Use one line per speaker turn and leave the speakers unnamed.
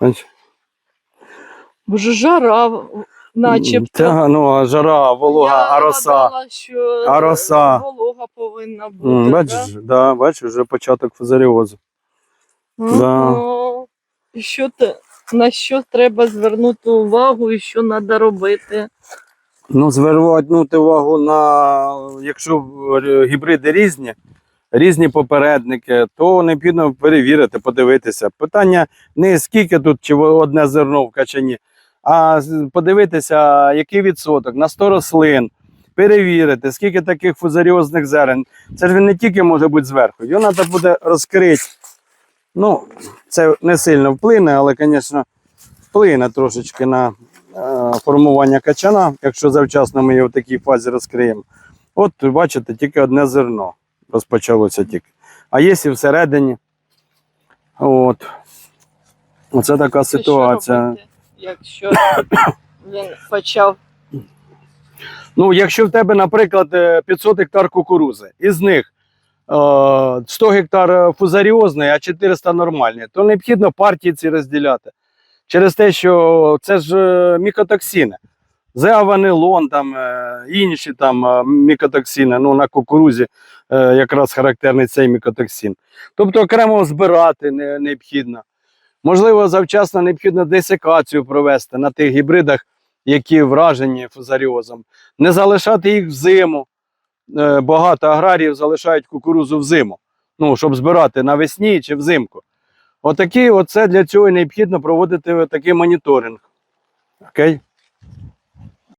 Бач?
Боже, жара, начебто.
Та, ну, а жара, волога,
Я
а роса.
гадала, що
А роса?
волога повинна бути.
М,
да?
Бачиш, да, бачиш, вже початок фузаріозу.
Ага. І що те, на що треба звернути увагу і що треба робити?
Ну, звернути увагу на, якщо е, гібриди різні, різні попередники, то необхідно перевірити, подивитися. Питання не скільки тут чи одне зерно в качані, а подивитися, який відсоток на 100 рослин, перевірити, скільки таких фузаріозних зерен. Це ж він не тільки може бути зверху, його треба буде розкрити. Ну, це не сильно вплине, але, звісно, вплине трошечки на е, формування качана, якщо завчасно ми його в такій фазі розкриємо. От бачите, тільки одне зерно розпочалося тільки. А є і всередині. От. Оце така
Це що
ситуація.
робити, якщо він почав
Ну, якщо в тебе, наприклад, е, 500 гектар кукурузи, із них е, 100 гектар е, фузаріозної, а 400 нормальні, то необхідно партії ці розділяти. Через те, що це ж е, мікотоксини. Зеаванилон, там, е, інші там е, мікотоксини, ну на кукурузі е, якраз характерний цей мікотоксин. Тобто окремо збирати не, необхідно. Можливо, завчасно необхідно десикацію провести на тих гібридах, які вражені фузаріозом не залишати їх взиму. Багато аграріїв залишають кукурузу взиму, ну, щоб збирати навесні чи взимку. Отакий, оце для цього і необхідно проводити такий моніторинг. Окей?